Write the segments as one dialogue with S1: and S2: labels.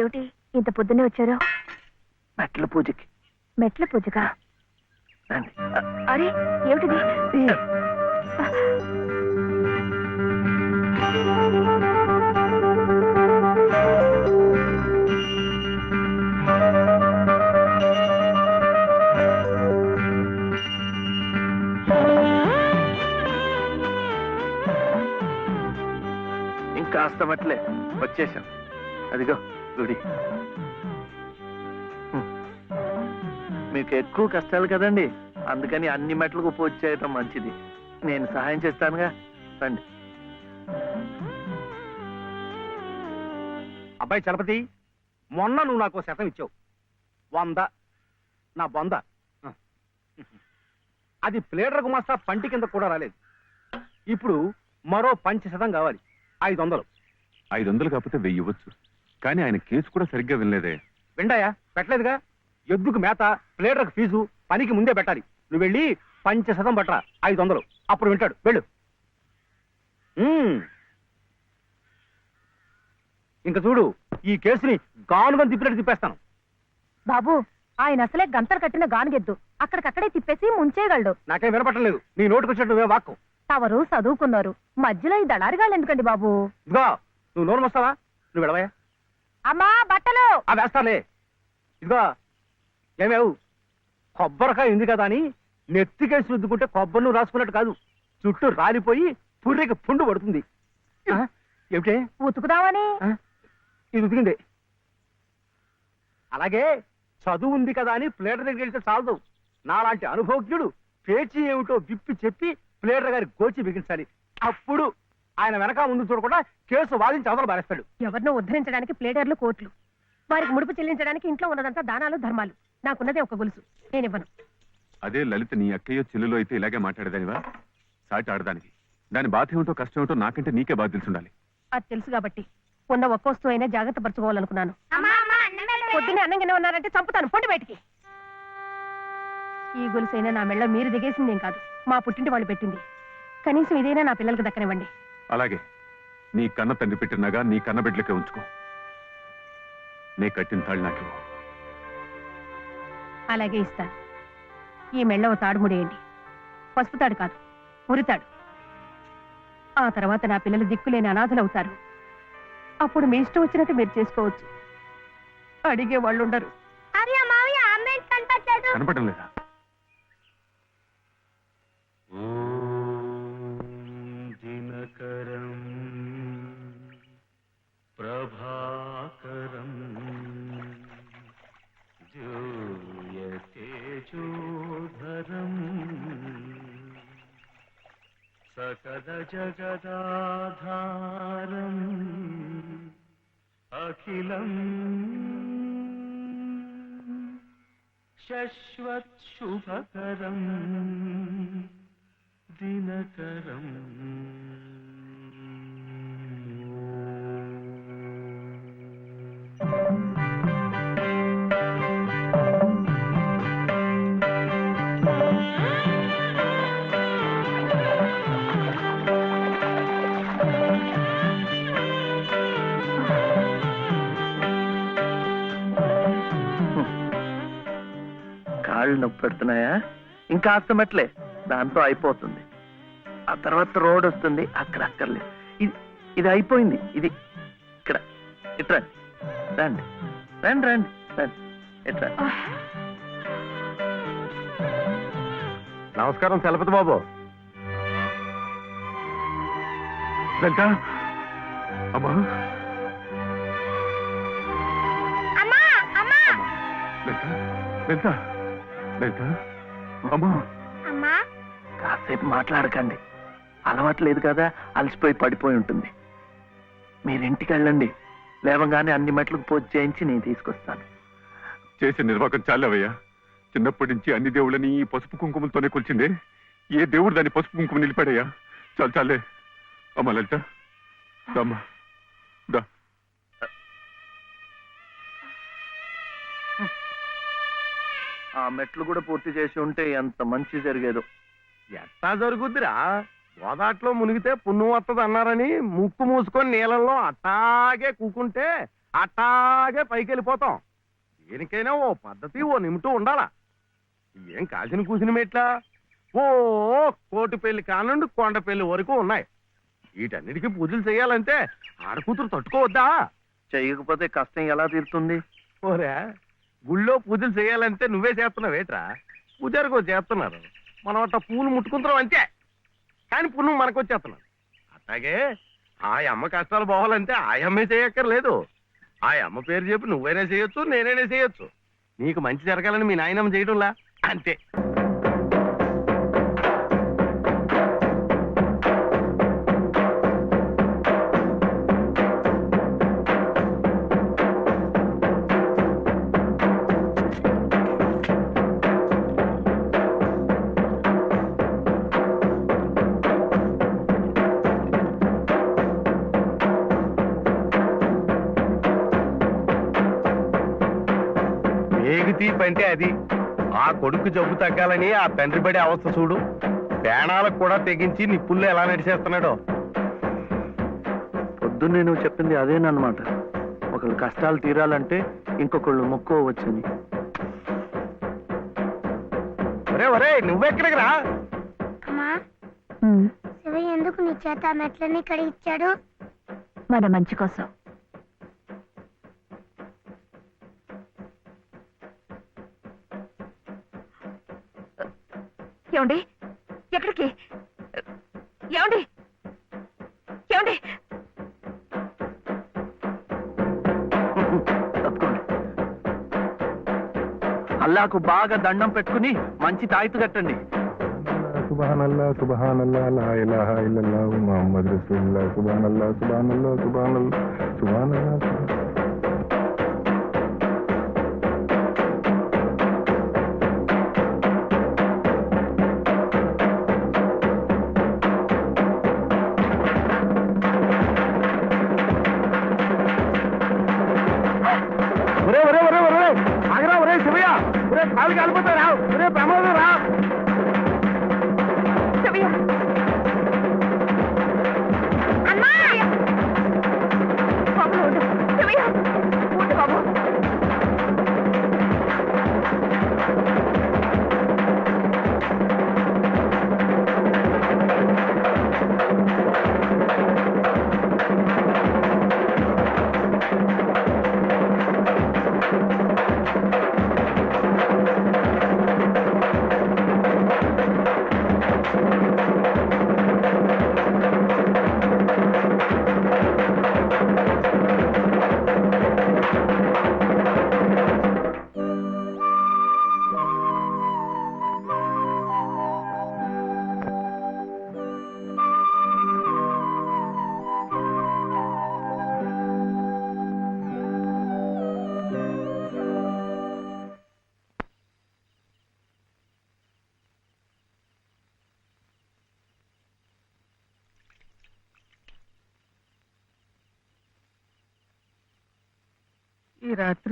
S1: ఏమిటి ఇంత పొద్దున్నే వచ్చారు?
S2: మెట్ల పూజకి.
S1: మెట్ల పూజగా
S2: రండి.
S1: అరే ఏమిటిది?
S2: ఇంకాస్త మెట్లే. వచ్చేసాం అదిగో. గుడి. మీకు ఎక్కువ కష్టాలు కదండి. అందుకని అన్ని మెట్లకు పూజ చేయటం మంచిది. నేను సహాయం చేస్తానుగా. రండి.
S3: అబ్బాయి చలపతి మొన్న నువ్వు నాకు శతం ఇచ్చావు. వంద. నా బొంద. అది ప్లేడర్ గుమాస్తా పంటి కింద కూడా రాలేదు. ఇప్పుడు మరో పంచ శతం కావాలి. ఐదు వందలు
S4: ఐదు వందలు కాకపోతే వెయ్యి ఇవ్వచ్చు. కానీ ఆయన కేసు కూడా సరిగ్గా వినలేదే.
S3: విండాయా? పెట్టలేదుగా? ఎద్దుకు మేత ప్లేడర్కి ఫీజు పనికి ముందే పెట్టాలి. నువ్వు వెళ్ళి పంచ శతం పట్టరా ఐదు వందలు. అప్పుడు వింటాడు. వెళ్ళు. ఉమ్. ఇంక చూడు ఈ కేసుని గానుగా తిప్పినట్టు తిప్పేస్తాను.
S1: బాబు ఆయన అసలే గంతలు కట్టిన గానుగెద్దు. అక్కడికక్కడే తిప్పేసి ముంచేయగలడు.
S3: నాకేం వినపట్టలేదు నీ నోటుకు వచ్చినట్టు నువ్వే వాక్కు.
S1: తవరు చదువుకున్నారు. మధ్యలో ఈ దళారిగాళ్ళు ఎందుకండి బాబు?
S3: ఇదిగో నువ్వు నోరు వస్తావా నువ్వు వెళ్ళవయ్యా.
S1: అమ్మా బట్టలు!
S3: ఆ వేస్తాలే. ఇదిగో ఏమేవు? కొబ్బరికాయ ఉంది కదా అని నెత్తికేసి రుద్దుకుంటే కొబ్బరి నువ్వు రాసుకున్నట్టు కాదు. చుట్టూ రాలిపోయి పుర్రెకి పుండు పడుతుంది. ఆ? ఏమిటే?
S1: ఉతుకుదామని?
S3: ఆ? ఇది ఉతికింది. అలాగే చదువు ఉంది కదా అని ప్లేటర్ దగ్గరికి వెళ్తే చాలదు. నాలాంటి అనుభవజ్ఞుడు పేచీ ఏమిటో విప్పి చెప్పి ప్లేటర్ గారి గోచి బిగించాలి. అప్పుడు ఆయన వెనక ముందు చూడకుండా కేసు వాదించి అవతల బారేస్తాడు
S1: ఎవరినో ఉద్ధరించడానికి ప్లేడర్లు కోట్లు వారికి ముడుపు చెల్లించడానికి ఇంట్లో ఉన్నదంతా దానాలు ధర్మాలు. నాకున్నదే ఒక గొలుసు. నేనివ్వను
S4: అదే లలిత నీ అక్కయ్యో చెల్లెలో అయితే ఇలాగే మాట్లాడేదానివా? సాటి ఆడదానికి. దాని బాధ ఏమిటో కష్టం ఏమిటో నాకంటే నీకే బాధ తెలుసుండాలి.
S1: అది తెలుసు కాబట్టి ఉన్న ఒక్క వస్తువు అయినా జాగ్రత్త పరచుకోవాలనుకున్నాను. పొద్దున్నే అన్నంగానే ఉన్నారంటే చంపుతాను. పొండి బయటికి. ఈ గొలుసైనా నా మెళ్ళ మీరు దిగేసిందేం కాదు. మా పుట్టింటి వాళ్ళు పెట్టింది. కనీసం ఇదైనా నా పిల్లలకు దక్కనివ్వండి.
S4: అలాగే నీ కన్న తండ్రి పెట్టినగా నీ కన్న బిడ్డలకే ఉంచుకో. నే కట్టిన తాళ్ళు నాకు
S1: అలాగే ఇస్తాను. ఈ మెళ్ళ ఓ తాడు ముడేయండి. పసుపు తాడు కాదు మురితాడు ఆ తర్వాత నా పిల్లలు దిక్కులేని అనాథలవుతారు. అప్పుడు మీ ఇష్టం వచ్చినట్టు మీరు చేసుకోవచ్చు. అడిగే వాళ్ళు ఉండరు
S4: కనపడడం
S5: जगदाधारम् अखिलम् शश्वत्शुभकरम्
S2: दिनकरम् నొప్పి పెడుతున్నాయా? ఇంకా మెట్లే దాంతో అయిపోతుంది. ఆ తర్వాత రోడ్ వస్తుంది అక్కడ అక్కర్లేదు ఇది ఇది అయిపోయింది. ఇది ఇక్కడ. ఇట్రా రండి. రండి. రండి రండి ఇట్రా
S3: నమస్కారం చలపతి బాబు.
S4: అమ్మా. లలిత లలిత. అమ్మా.
S2: కాసేపు మాట్లాడకండి. అలవాట్లేదు కదా అలసిపోయి పడిపోయి ఉంటుంది. మీరింటికి వెళ్ళండి. లేవగానే అన్ని మెట్లకు పూజ చేయించి నేను తీసుకొస్తాను.
S4: చేసే నిర్వాకం చాలవయ్యా. చిన్నప్పటి నుంచి అన్ని దేవుళ్ళని ఈ పసుపు కుంకుమలతోనే కొలిచిందే. ఏ దేవుడు దాని పసుపు కుంకుమ నిలిపాడయ్యా? చాలు చాలే. అమ్మా లలిత. దమ్మా దా.
S2: ఆ మెట్లు కూడా పూర్తి చేసి ఉంటే ఎంత మంచి జరిగేదో.
S3: ఎట్టా జరుగుద్దిరా? గోదాట్లో మునిగితే పుణ్యం వస్తుంది అన్నారని ముక్కు మూసుకొని నీళ్ళల్లో అట్టాగే కూకుంటే
S6: అట్టాగే పైకి వెళ్ళిపోతాం దేనికైనా ఓ పద్ధతి ఓ నిమిటూ ఉండాలా? ఏం కాసిన కూసిన మెట్లా? ఓ కోటి పెళ్ళి కానుండి కొండ పెళ్ళి వరకు ఉన్నాయి. వీటన్నిటికీ పూజలు చేయాలంటే ఆడకూతురు తట్టుకోవద్దా?
S2: చేయకపోతే కష్టం ఎలా తీరుతుంది?
S6: ఓరే గుళ్ళో పూజలు చేయాలంటే నువ్వే చేస్తున్నావు ఏట్రా? పూజారికి చేస్తున్నారు. మనం అట్ట పూలు ముట్టుకుంటున్నాం అంతే. కానీ పుణ్యం మనకు వచ్చేస్తున్నాం అట్లాగే ఆ అమ్మ కష్టాలు పోవాలంటే ఆ అమ్మే చేయక్కర్లేదు. ఆ అమ్మ పేరు చెప్పి నువ్వైనా చేయొచ్చు నేనైనా చేయొచ్చు. నీకు మంచి జరగాలని మీ నాయనమ్మ చేయడంలా? అంతే. కొడుకు జబ్బు తగ్గాలని ఆ తండ్రి పడే అవస్థ చూడు. ప్రాణాలకు కూడా తెగించి నిప్పుల్లో ఎలా నడిచేస్తున్నాడో.
S2: పొద్దున్నే నువ్వు చెప్పింది అదేనమాట ఒకళ్ళు కష్టాలు తీరాలంటే ఇంకొకళ్ళు మొక్కోవచ్చని
S6: ఒరే ఒరే నువ్వెక్కడికి రా?
S7: అమ్మా. శివ ఎందుకు నీ చేత మెట్లని కడిగిచ్చాడు?
S8: మన మంచి కోసం. ఏమండి? ఎక్కడికి? ఏమండి? ఏమండి?
S2: అల్లాకు బాగా దండం పెట్టుకుని మంచి తాయితు కట్టండి.
S9: సుబానల్లా సుబానల్లా లా ఇలాహా ఇల్లల్లాహు ముహమ్మద్ రసూలుల్లా సుబానల్లా సుబానల్లా సుబానల్లా సుబానల్లా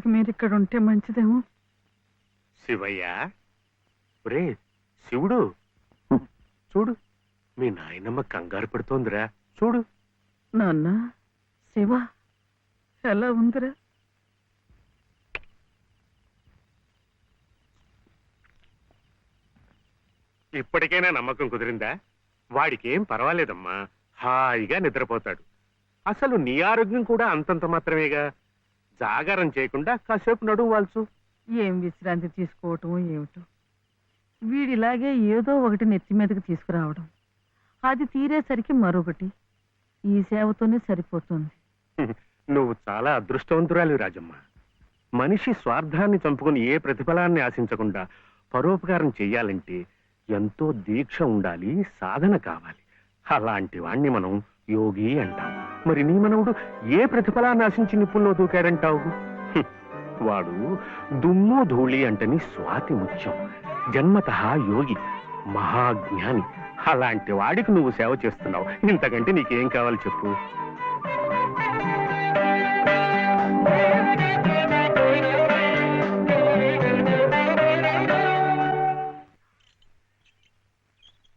S10: రాత్రికి మీరు ఇక్కడ ఉంటే మంచిదేమో.
S6: శివయ్య ఒరే శివుడు. చూడు మీ నాయనమ్మ కంగారు పడుతోందిరా. చూడు.
S10: నాన్న శివ ఎలా ఉందిరా?
S6: ఇప్పటికైనా నమ్మకం కుదిరిందా? వాడికి ఏం పర్వాలేదమ్మా. హాయిగా నిద్రపోతాడు. అసలు నీ ఆరోగ్యం కూడా అంతంత మాత్రమేగా? జాగారం చేయకుండా కాసేపు నడుము వాల్చు.
S10: ఏం విశ్రాంతి తీసుకోవటం ఏమిటో? వీడిలాగే ఏదో ఒకటి నెత్తి మీదకి తీసుకురావడం. అది తీరేసరికి మరొకటి. ఈ సేవతోనే సరిపోతుంది.
S6: నువ్వు చాలా అదృష్టవంతురాలి రాజమ్మ. మనిషి స్వార్థాన్ని చంపుకుని ఏ ప్రతిఫలాన్ని ఆశించకుండా పరోపకారం చెయ్యాలంటే ఎంతో దీక్ష ఉండాలి సాధన కావాలి. అలాంటి వాణ్ణి మనం యోగి అంటాం మరి నీ మనవుడు ఏ ప్రతిఫలాన్ని ఆశించి నిప్పుల్లో దూకాడంటావు? వాడు దుమ్ము ధూళి అంటని స్వాతి ముత్యం జన్మత యోగి మహాజ్ఞాని. అలాంటి వాడికి నువ్వు సేవ చేస్తున్నావు. ఇంతకంటే నీకేం కావాలి చెప్పు?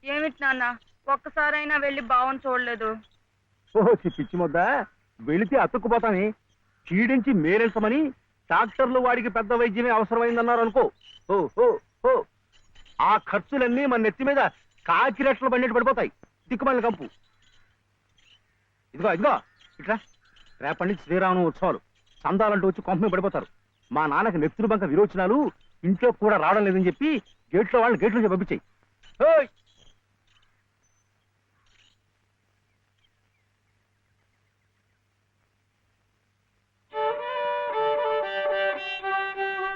S11: ఏమిటి నాన్న? ఒక్కసారైనా వెళ్ళి బావని చూడలేదు.
S6: ఓహో పిచ్చి మొద్ద. వెళితే అతుక్కుపోతాని
S3: చీడించి మేరెంచమని డాక్టర్లు వాడికి పెద్ద వైద్యమే అవసరమైందన్నారు అనుకో. ఓ ఓ ఓ ఆ ఖర్చులన్నీ మన నెత్తి మీద కాకిరెట్లు పడినట్టు పడిపోతాయి. దిక్కుమాలిన కంపు. ఇదిగో ఇదిగో ఇట్లా రేపటి నుంచి శ్రీరామ ఉత్సవాలు. చందాలంటూ వచ్చి కొంప పడిపోతారు. మా నాన్నకి నెత్తురు బంక విరోచనాలు ఇంట్లో కూడా రావడం లేదని చెప్పి గేట్లో వాళ్ళని గేట్లో నుంచి పంపించాయి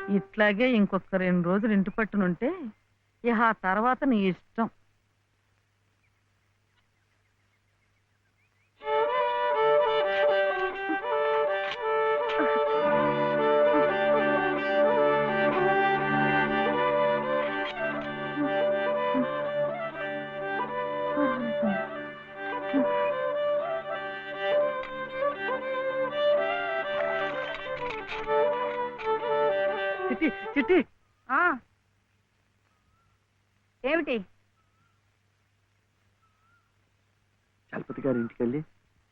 S10: ఇట్లాగే ఇంకొక రెండు రోజులు ఇంటి పట్టునుంటే ఇక ఆ తర్వాత నీ ఇష్టం.
S2: చిట్టి చిట్టి.
S11: ఆ. ఏమిటి?
S2: చలపతి గారి ఇంటికి వెళ్ళి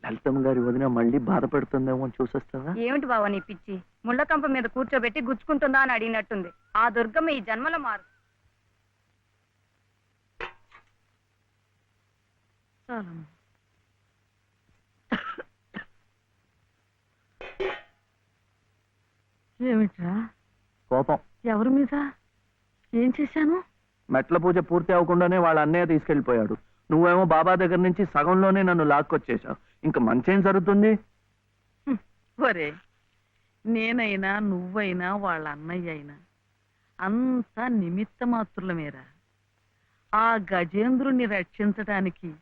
S2: లలితమ్మ గారి వదిన మళ్ళీ బాధపడుతుందేమో అని చూసొస్తావా?
S11: ఏమిటి బావ నీ పిచ్చి? ముళ్ళకంప మీద కూర్చోబెట్టి గుచ్చుకుంటుందా అని అడిగినట్టుంది. ఆ దుర్గమ్మ ఈ జన్మలో మారు.
S10: ఏమిట్రా?
S2: కోపం.
S10: ఎవరి మీద? ఏం చేశాను?
S2: మెట్ల పూజ పూర్తి అవ్వకుండానే వాళ్ళ అన్నయ్య తీసుకెళ్ళిపోయాడు నువ్వేమో బాబా దగ్గర నుంచి సగంలోనే నన్ను లాక్కొచ్చేశావు. ఇంకా మంచేం జరుగుతుంది?
S10: ఒరే నేనైనా నువ్వైనా వాళ్ళ అన్నయ్య అయినా అంతా నిమిత్త మాత్రులమేరా ఆ గజేంద్రుణ్ణి రక్షించటానికి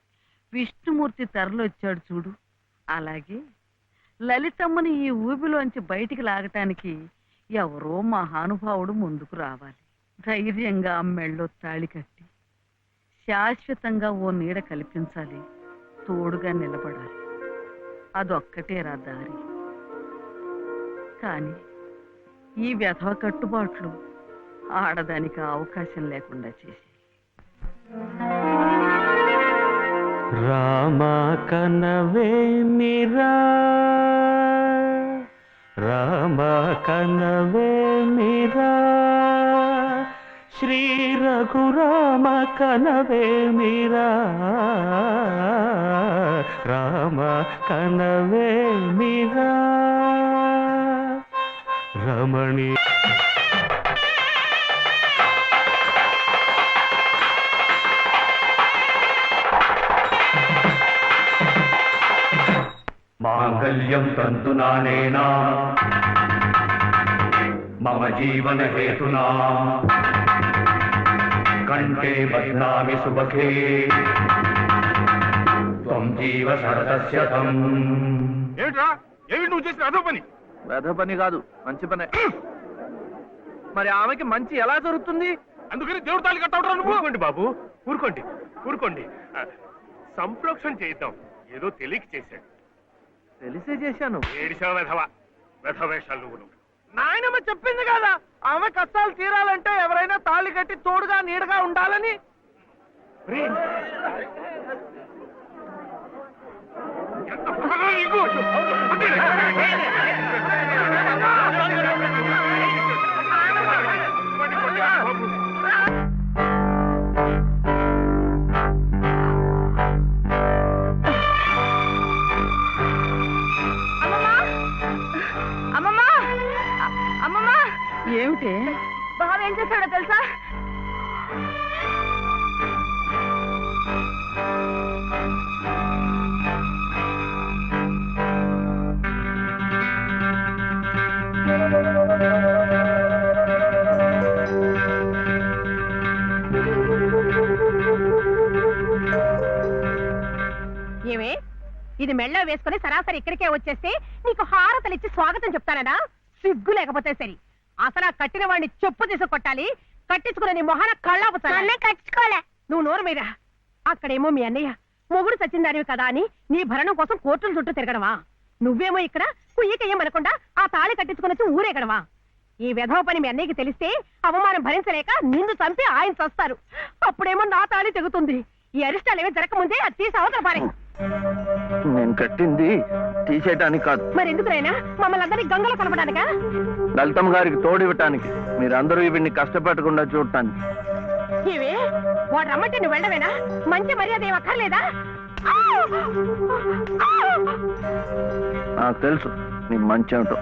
S10: విష్ణుమూర్తి తరలొచ్చాడు చూడు. అలాగే లలితమ్మని ఈ ఊబిలోంచి బయటికి లాగటానికి ఎవరో మహానుభావుడు ముందుకు రావాలి. ధైర్యంగా మెళ్ళో తాళి కట్టి శాశ్వతంగా ఓ నీడ కల్పించాలి. తోడుగా నిలబడాలి. అదొక్కటేరా దారి. కానీ ఈ వ్యధవ కట్టుబాట్లు ఆడదానికి అవకాశం లేకుండా చేసి
S5: రామ కనవే మీరా రామ కనవే మీరా శ్రీ రఘురామ కనవే మీరా రామ కనవే మీరా రమణి
S12: మాంగళ్యం తంతునానేనా మమ జీవన హేతునా కంఠే బధ్నామి సుభగే త్వం జీవ శరదస్యతం
S3: ఏమిట్రా? ఏమిటి నువ్వు చేసిన అదో పని?
S2: వెధ పని కాదు మంచి పనే. మరి ఆమెకి మంచి ఎలా జరుగుతుంది?
S3: అందుకని దేవుడు తాళి కట్టవడం నువ్వు? ఊరుకోండి బాబు ఊరుకోండి ఊరుకోండి. ఆ, సంప్రోక్షణ చేద్దాం ఏదో తెలియక చేశాడు.
S2: తెలిసే చేశాను.
S3: ఏడిసావు వెధవ? వెధవ వేషాలు నువ్వు
S2: నాయనమ్మ చెప్పింది కదా ఆమె కష్టాలు తీరాలంటే ఎవరైనా తాళి కట్టి తోడుగా నీడగా ఉండాలని.
S3: ఎంత
S1: ఇది మెళ్ళ వేసుకుని సరాసరి ఇక్కడికే వచ్చేస్తే నీకు హారతలు ఇచ్చి స్వాగతం చెప్తానడా సిగ్గు లేకపోతే సరి. అసలు ఆ కట్టిన వాడిని చెప్పు తీసి కొట్టాలి. కట్టించుకునే నీ మొహన కళ్ళాపుతాను
S7: కట్టుకోలే
S1: నువ్వు నోరు మీరా? అక్కడేమో మీ అన్నయ్య మొగుడు సచ్చిందానివి కదా అని నీ భరణం కోసం కోర్టుల చుట్టూ తిరగడమా? నువ్వేమో ఇక్కడ కుయ్యకెయ్యమనకుండా ఆ తాళి కట్టించుకుని వచ్చి ఊరేగడమా? ఈ వెధవ పని మీ అన్నయ్యకి తెలిస్తే అవమానం భరించలేక నిన్ను చంపి ఆయన చస్తారు. అప్పుడేమో నా తాళి తెగుతుంది. ఈ అరిష్టాలు ఏమీ జరగకముందే అది తీసి అవతల పారే
S2: నేను కట్టింది తీసేయటానికి కాదు.
S1: మరి ఎందుకు నాయనా? మమ్మల్ని అందరినీ గంగలో కలపడానికా?
S2: లలితమ్మ గారికి తోడు ఇవ్వటానికి. మీరందరూ వీడిని కష్టపెట్టకుండా చూడటానికి.
S1: ఇవి? వాడు రమ్మంటే నువ్వు వెళ్ళవేనా? మంచి మర్యాద ఏం అక్కర్లేదా?
S2: నాకు తెలుసు నీ మంచి ఏమిటో.